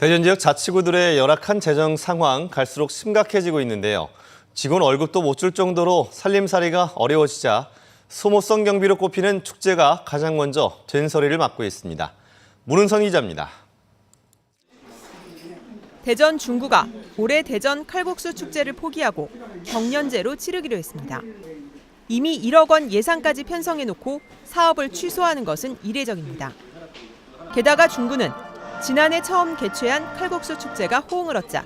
대전 지역 자치구들의 열악한 재정 상황 갈수록 심각해지고 있는데요. 직원 월급도 못 줄 정도로 살림살이가 어려워지자 소모성 경비로 꼽히는 축제가 가장 먼저 된소리를 맡고 있습니다. 문은선 기자입니다. 대전 중구가 올해 대전 칼국수 축제를 포기하고 경년제로 치르기로 했습니다. 이미 1억 원 예산까지 편성해놓고 사업을 취소하는 것은 이례적입니다. 게다가 중구는 지난해 처음 개최한 칼국수 축제가 호응을 얻자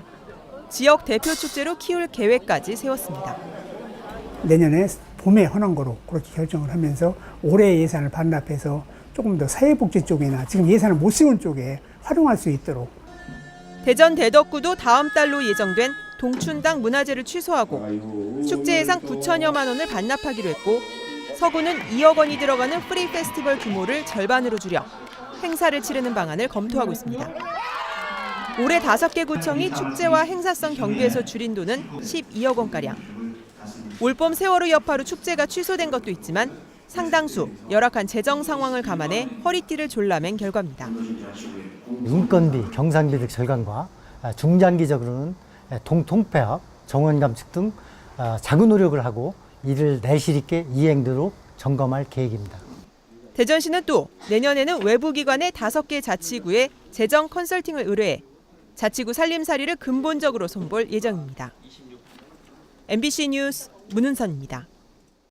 지역 대표 축제로 키울 계획까지 세웠습니다. 내년에 봄에 하는 거로 그렇게 결정을 하면서 올해 예산을 반납해서 조금 더 사회복지 쪽이나 지금 예산을 못 쓰는 쪽에 활용할 수 있도록 대전 대덕구도 다음 달로 예정된 동춘당 문화제를 취소하고 축제 예산 9천여만 원을 반납하기로 했고 서구는 2억 원이 들어가는 프리 페스티벌 규모를 절반으로 줄여 행사를 치르는 방안을 검토하고 있습니다. 올해 5개 구청이 축제와 행사성 경비에서 줄인 돈은 12억 원가량. 올봄 세월호 여파로 축제가 취소된 것도 있지만 상당수 열악한 재정 상황을 감안해 허리띠를 졸라맨 결과입니다. 인건비, 경상비 등 절감과 아, 중장기적으로는 동통폐합, 정원 감축 등 아, 자구 노력을 하고 이를 내실 있게 이행도록 점검할 계획입니다. 대전시는 또 내년에는 외부 기관의 5개 자치구에 재정 컨설팅을 의뢰해 자치구 살림살이를 근본적으로 손볼 예정입니다. MBC 뉴스 문은선입니다.